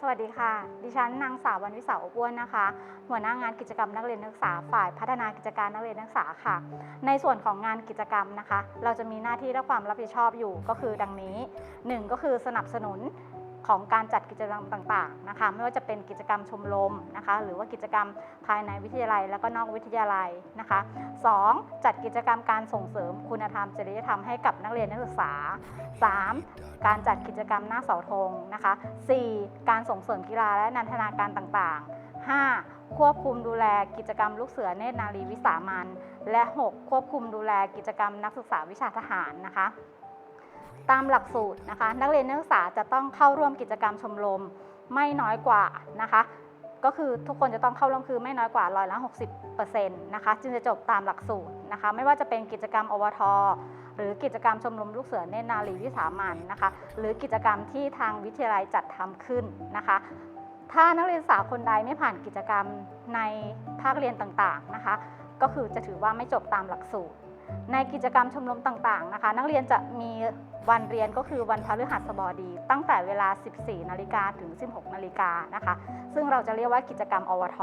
สวัสดีค่ะ ดิฉันนางสาววันวิสาอบอ้วนนะคะ หัวหน้างานกิจกรรมนักเรียนนักศึกษาฝ่ายพัฒนากิจการนักเรียนนักศึกษาค่ะ ในส่วนของงานกิจกรรมนะคะ เราจะมีหน้าที่และความรับผิดชอบอยู่ก็คือดังนี้ 1 ก็คือสนับสนุน ของการจัดกิจกรรมต่างๆนะคะไม่ว่าจะเป็นกิจกรรมชมรมนะคะหรือว่ากิจกรรมภายในวิทยาลัย แล้วก็นอกวิทยาลัยนะคะ 2. จัดกิจกรรมการส่งเสริมคุณธรรมจริยธรรมให้กับนักเรียนนักศึกษา 3. การจัดกิจกรรมหน้าเสาธงนะคะ 4. การส่งเสริมกีฬาและนันทนาการต่างๆ 5. ควบคุมดูแลกิจกรรมลูกเสือเนตรนารีวิสามันและ 6. ควบคุมดูแลกิจกรรมนักศึกษาวิชาทหารนะคะ ตามหลักสูตรนะคะ นักเรียนนักศึกษาจะต้องเข้าร่วมกิจกรรมชมรมไม่น้อยกว่านะคะ ก็คือทุกคนจะต้องเข้าร่วมคือไม่น้อยกว่าร้อยละ60%นะคะจึงจะจบตามหลักสูตรนะคะ ไม่ว่าจะเป็นกิจกรรมอวทหรือกิจกรรมชมรมลูกเสือเนนารีวิสามันนะคะ หรือกิจกรรมที่ทางวิทยาลัยจัดทำขึ้นนะคะ ถ้านักเรียนศึกษาคนใดไม่ผ่านกิจกรรมในภาคเรียนต่างๆนะคะ ก็คือจะถือว่าไม่จบตามหลักสูตร ในกิจกรรมชมรมต่างๆนะคะ นักเรียนจะมีวันเรียนก็คือวันพฤหัสบดี ตั้งแต่เวลา 14 นาฬิกาถึง 16 นาฬิกานะคะ ซึ่งเราจะเรียกว่ากิจกรรมอวท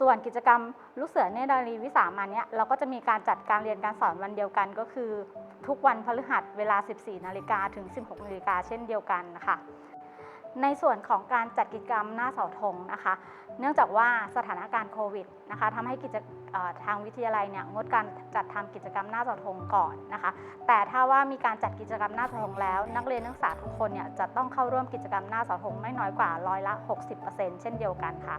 ส่วนกิจกรรมลูกเสือเนตรนารีวิสามันเนี่ยเราก็จะมีการจัดการเรียนการสอนวันเดียวกันก็คือ ทุกวันพฤหัสเวลา 14 นาฬิกาถึง 16 นาฬิกาเช่นเดียวกันนะคะ ในส่วนของการจัดกิจกรรมหน้าเสาธงนะคะ เนื่องจากว่าสถานการณ์โควิดนะคะทำให้กิจทางวิทยาลัยเนี่ยงดการจัดทำกิจกรรมหน้าเสาธงก่อนนะคะ แต่ถ้าว่ามีการจัดกิจกรรมหน้าเสาธงแล้ว นักเรียนนักศึกษาทุกคนเนี่ยจะต้องเข้าร่วมกิจกรรมหน้าเสาธงไม่น้อยกว่าร้อยละ 60%เช่นเดียวกันค่ะ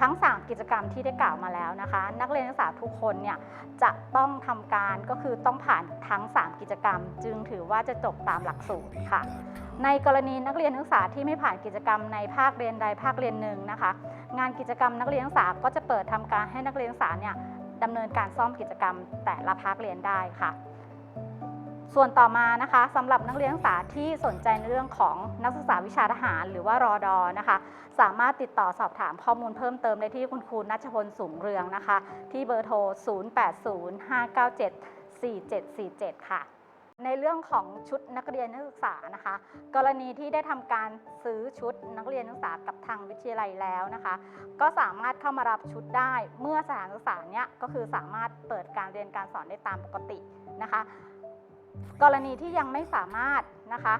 ทั้ง 3 กิจกรรมที่ได้กล่าวมาแล้วนะคะ นักเรียนนักศึกษาทุกคนเนี่ยจะต้องทำการก็คือต้องผ่านทั้ง 3 กิจกรรม จึงถือว่าจะจบตามหลักสูตรค่ะ ในกรณีนักเรียนนักศึกษาที่ไม่ผ่านกิจกรรมในภาคเรียนใดภาคเรียนหนึ่งนะคะ งานกิจกรรมนักเรียนนักศึกษาก็จะเปิดทำการให้นักเรียนนักศึกษาเนี่ยดำเนินการซ่อมกิจกรรมแต่ละภาคเรียนได้ค่ะ ส่วนต่อมานะคะสำหรับนักเรียนนักศึกษาที่สนใจในเรื่องของนักศึกษาวิชาทหาร หรือว่ารอดอนะคะ สามารถติดต่อสอบถามข้อมูลเพิ่มเติมได้ที่คุณครูนัชพลสูงเรืองนะคะ ที่เบอร์โทร 0805974747 ค่ะ ในเรื่องของชุดนักเรียนนักศึกษานะคะ กรณีที่ได้ทำการซื้อชุดนักเรียนนักศึกษากับทางวิทยาลัยแล้วนะคะ ก็สามารถเข้ามารับชุดได้เมื่อสถานศึกษาเนี้ยก็คือสามารถเปิดการเรียนการสอนได้ตามปกตินะคะ กรณีที่ยังไม่สามารถนะคะ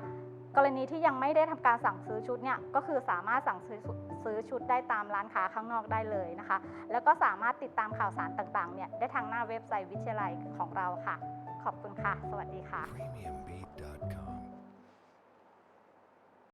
กรณีที่ยังไม่ได้ทำการสั่งซื้อชุดเนี่ยก็คือสามารถสั่งซื้อซื้อชุดได้ตามร้านค้าข้างนอกได้เลยนะคะ แล้วก็สามารถติดตามข่าวสารต่างๆเนี่ยได้ทางหน้าเว็บไซต์วิทยาลัยของเราค่ะ ขอบคุณค่ะ สวัสดีค่ะ